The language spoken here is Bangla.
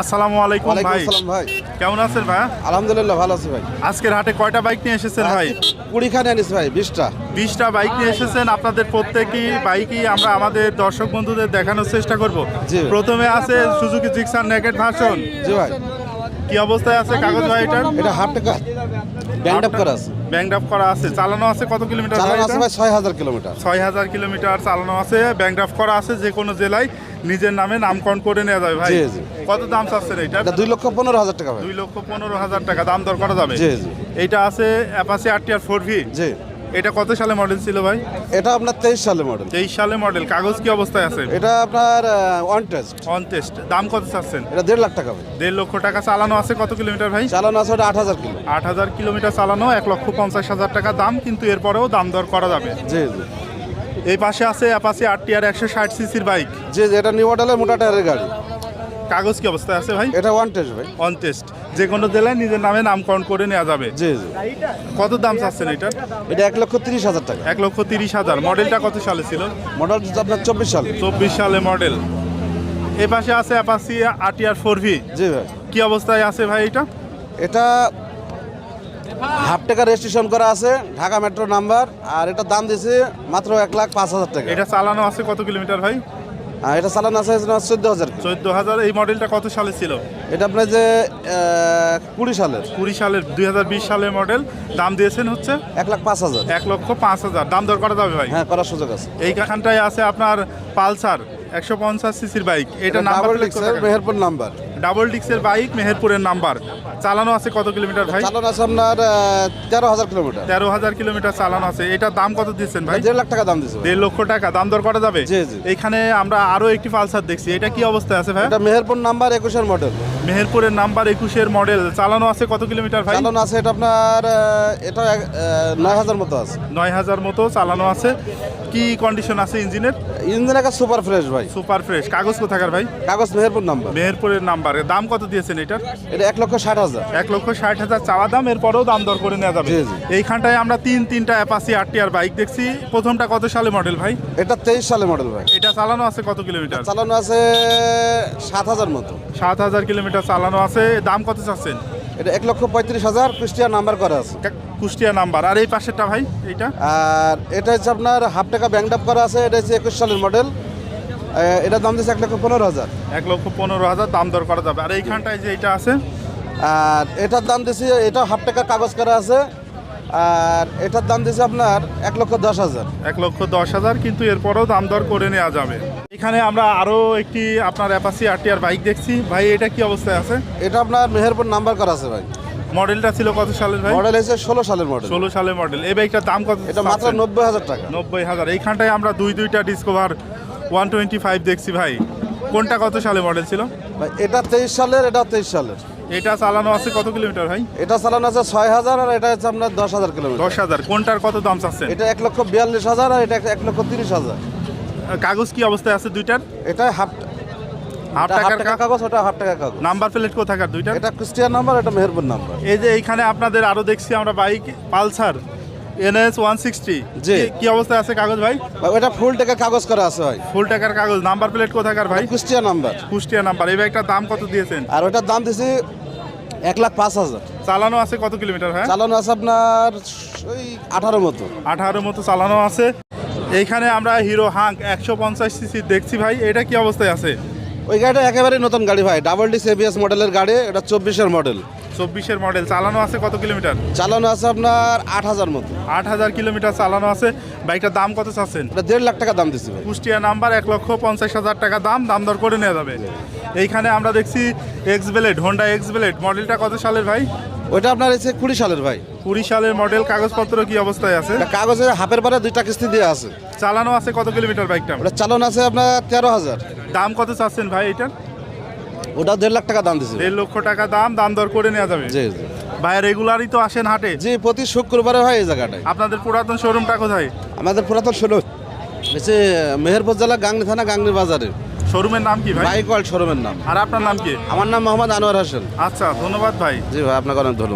আসসালামু আলাইকুম ভাই। ভাই। কেমন আছেন ভাই? আলহামদুলিল্লাহ ভালো আছি ভাই। আজকের হাটে কয়টা বাইক নিয়ে এসেছেন ভাই? কুড়িখানে আনিস ভাই বিশটা। বিশটা বাইক নিয়ে এসেছেন। আপনাদের প্রত্যেকই বাইকই আমরা আমাদের দর্শক বন্ধুদের দেখানোর চেষ্টা করব। প্রথমে আছে সুজুকি জিক্সার নেকেট ভার্সন জি ভাই। কি অবস্থায় আছে কাগজ ভাই এটা এটা হাফ টাকা ব্যান্ড আপ করা আছে। ব্যাংক আপ করা আছে। চালানো আছে কত কিলোমিটার চালানো আছে ভাই ছয় হাজার কিলোমিটার। ছয় হাজার কিলোমিটার চালানো আছে ব্যাংক আপ করা আছে যে কোনো জেলায়। নিজের নামে নামকরণ করে নেওয়া যাবে ভাই। জি, জি। কত দাম চাচ্ছেন এটা? দুই লক্ষ পনেরো হাজার টাকা ভাই। দুই লক্ষ পনেরো হাজার টাকা। দাম দর করা যাবে? জি, জি। এইটা আছে অ্যাপাসি আর টি আর ফোর ভি জি। এটা কত সালে মডেল ছিল ভাই? এটা আপনার তেইশ সালে মডেল তেইশ সালে মডেল কাগজ কি অবস্থায় আছে? এটা আপনার ওয়ান টেস্ট অন টেস্ট দাম কত চাচ্ছেন? এটা দেড় লাখ টাকা ভাই। দেড় লক্ষ টাকা চালানো আছে কত কিলোমিটার ভাই? চালানো আছে ওটা আট হাজার কিলো। আট হাজার কিলোমিটার চালানো এক লক্ষ পঞ্চাশ হাজার টাকা দাম কিন্তু এরপরেও দাম দর করা যাবে। জি জি। এই পাশে আছে অ্যাপাসি আর টি আর একশো ষাট সিসির বাইক জি, এটা নিউ মডেলের মোটা টায়ারের গাড়ি। কাগজ কি অবস্থায় আছে ভাই? এটা ওয়ান টেস্ট ভাই। অন টেস্ট যে কোনো জেলায় নিজের নামে নামকরণ করে নেওয়া যাবে। জি জি। কত দাম চাচ্ছেন এটা? এটা এক লক্ষ তিরিশ হাজার টাকা। এক লক্ষ তিরিশ হাজার। মডেলটা কত সালে ছিল? মডেল আপনার চব্বিশ সাল। চব্বিশ সালে মডেল এ পাশে আছে অ্যাপাসি আর টি আর ফোর ভি জি ভাই। কি অবস্থায় আছে ভাই এটা? এটা হাফ টাকা রেজিস্ট্রেশন করা আছে ঢাকা মেট্রো নাম্বার আর এটা দাম দিয়েছে মাত্র এক লাখ পাঁচ হাজার টাকা। এটা চালানো আছে কত কিলোমিটার ভাই? আর এটা চালান আছে চোদ্দ হাজার। চোদ্দ হাজার এই মডেলটা কত সালে ছিল? এটা আপনার যে কুড়ি সালের। কুড়ি সালের দুই হাজার বিশ সালের মডেল দাম দিয়েছেন হচ্ছে? এক লাখ পাঁচ হাজার। এক লক্ষ পাঁচ হাজার। দাম দর করা যাবে ভাই? হ্যাঁ করার সুযোগ আছে। এইখানটায় আছে আপনার পালসার একশো পঞ্চাশ সিসির বাইক এটা নাম্বার মেহেরপুর নাম্বার ডাবল ডিক্সের বাইক মেহেরপুরের নাম্বার। চালানো আছে কত কিলোমিটার ভাই? চালানো আছে আপনার তেরো হাজার কিলোমিটার। তেরো হাজার কিলোমিটার চালানো আছে। এটার দাম কত দিচ্ছেন ভাই? দেড় লাখ টাকা দাম দিয়েছে দেড় লক্ষ টাকা। দাম দর করা যাবে। এখানে আমরা আরও একটি পালসার দেখছি। এটা কি অবস্থায় আছে ভাই? এটা মেহেরপুর নাম্বার একুশের মডেল মেহেরপুরের নাম্বার একুশের মডেল চালানো আছে কত কিলোমিটার ভাই? চালান আছে এটা আপনার এটা নয় হাজার মতো আছে। নয় হাজার মতো চালানো আছে। কি কন্ডিশন আছে ইঞ্জিনের? ইঞ্জিন একটা সুপার ফ্রেশ ভাই। সুপার ফ্রেশ কাগজ কোথাকার ভাই? কাগজ মেহেরপুর নাম্বার। মেহেরপুরের নাম্বার। দাম কত দিয়েছেন এটার? এটা এক লক্ষ ষাট হাজার। এক লক্ষ ষাট হাজার চাওয়া দাম এরপরেও দাম দর করে নেওয়া যাবে। এইখানটায় আমরা তিন তিনটা অ্যাপাসি আর টি আর বাইক দেখছি। প্রথমটা কত সালে মডেল ভাই? এটা তেইশ সালে মডেল ভাই। এটা চালানো আছে কত কিলোমিটার চালানো আছে সাত হাজার মতো। সাত হাজার কিলোমিটার চালানো আছে। দাম কত চাচ্ছেন? এটা এক লক্ষ পঁয়ত্রিশ হাজার কুষ্টিয়া নাম্বার করা আছে। কুষ্টিয়া নাম্বার। আর এই পাশেরটা ভাই এইটা? আর এটা হচ্ছে আপনার হাফ টাকা ব্যাংক আপ করা আছে এটা হচ্ছে একুশ সালের মডেল এটার দাম দিচ্ছে এক লক্ষ পনেরো হাজার। এক লক্ষ পনেরো হাজার দাম দর করা যাবে। আর এইখানটায় যে এটা আছে? আর এটার দাম দিচ্ছে এটা হাফ টাকা কাগজ করা আছে। আর এটার দাম দিচ্ছে আপনার এক লক্ষ দশ হাজার। এক লক্ষ দশ হাজার কিন্তু এরপরেও দাম দর করে নেওয়া যাবে। এখানে আমরা আরও একটি আপনার অ্যাপাসি আর টি আর বাইক দেখছি। ভাই এটা কি অবস্থায় আছে? এটা আপনার মেহেরপুর নাম্বার করা আছে ভাই। মডেলটা ছিল কত সালের ভাই? মডেল হচ্ছে ষোলো সালের মডেল। ষোলো সালের মডেল। এই বাইকটার দাম কত এটা মাত্র? নব্বই হাজার টাকা। নব্বই হাজার। এইখানটায় আমরা দুই দুইটা ডিসকভার ওয়ান টোয়েন্টি ফাইভ দেখছি ভাই। কোনটা কত সালে মডেল ছিল? ভাই এটা তেইশ সালের এটা তেইশ সালের। এটা চালানো আছে কত কিলোমিটার ভাই? এটা চালানো আছে ছয় হাজার আর এটা হচ্ছে আপনার দশ হাজার কিলোমিটার। দশ হাজার। কোনটার কত দাম চাচ্ছে এটা এক লক্ষ বিয়াল্লিশ হাজার আর এটা এক লক্ষ তিরিশ হাজার। কাগজ কি অবস্থায় আছে দুইটার? এটা হাফ হাফ এটা টাকার কাগজ ওটা হাফ টাকা কাগজ। নাম্বার প্লেট কোথাকার? দুইটার? এটা ক্রিস্টিয়ান নাম্বার এটা মেহেরপুর নাম্বার এই যে এইখানে আপনাদের আরও দেখছি আমরা bike Pulsar NS one sixty. জি। কি অবস্থায় আছে কাগজ ভাই? ওটা ফুল টাকা কাগজ করা আছে ভাই। ফুল টাকার কাগজ নাম্বার প্লেট কোথাকার ভাই? ক্রিস্টিয়ান নাম্বার কুষ্টিয়া নাম্বার এই বাইকটার দাম কত দিয়েছেন? আর ওটার দাম দিছি এক লাখ পাঁচ হাজার। চালানো আছে কত কিলোমিটার হ্যাঁ চালানো আছে আপনার ওই আঠারো মতো। আঠারো মতো চালানো আছে। এইখানে আমরা হিরো হাঙ্ক একশো পঞ্চাশ সিসি দেখছি ভাই এটা কি অবস্থায় আছে? ওই গাড়িটা একেবারে নতুন গাড়ি ভাই ডাবল ডিস এবিএস মডেলের গাড়ি এটা চব্বিশের মডেল চব্বিশের মডেল চালানো আছে কত কিলোমিটার? চালানো আছে আপনার আট হাজার মতো। আট হাজার কিলোমিটার চালানো আছে। বাইকটার দাম কত চাচ্ছেন? এটা দেড় লাখ টাকা দাম ভাই। কুষ্টিয়া নাম্বার এক লক্ষ পঞ্চাশ হাজার টাকা দাম দাম দর করে নেওয়া যাবে। এইখানে আমরা দেখছি X blade Honda X blade মডেলটা কত সালের ভাই? ওইটা আপনার হচ্ছে কুড়ি সালের ভাই। কুড়ি সালের মডেল কাগজপত্র কি অবস্থায় আছে? এটা কাগজে হাফের পরে দুইটা কিস্তি দিয়ে আছে। চালানো আছে কত কিলোমিটার বাইকটা ওটা চালানো আছে আপনার তেরো হাজার। দাম কত চাচ্ছেন ভাই এটার ওটা দেড় লাখ টাকা দাম দিছি। দেড় লক্ষ টাকা দাম দাম দর করে নেওয়া যাবে। জি জি। ভাই রেগুলারই তো আসেন হাটে? জি প্রতি শুক্রবারে হয় এই জায়গাটায়। আপনাদের পুরাতন শোরুমটা কোথায়? আমাদের পুরাতন ষোলো হচ্ছে মেহেরপুর জেলা গাংনি থানা গাংনি বাজারে। শোরুমের নাম কি ভাই? বাইক ওয়ার্ল্ড শোরুমের নাম। আর আপনার নাম কি? আমার নাম মোহাম্মদ আনোয়ার হোসেন। আচ্ছা ধন্যবাদ ভাই। জি ভাই আপনাকে অনেক ধন্যবাদ।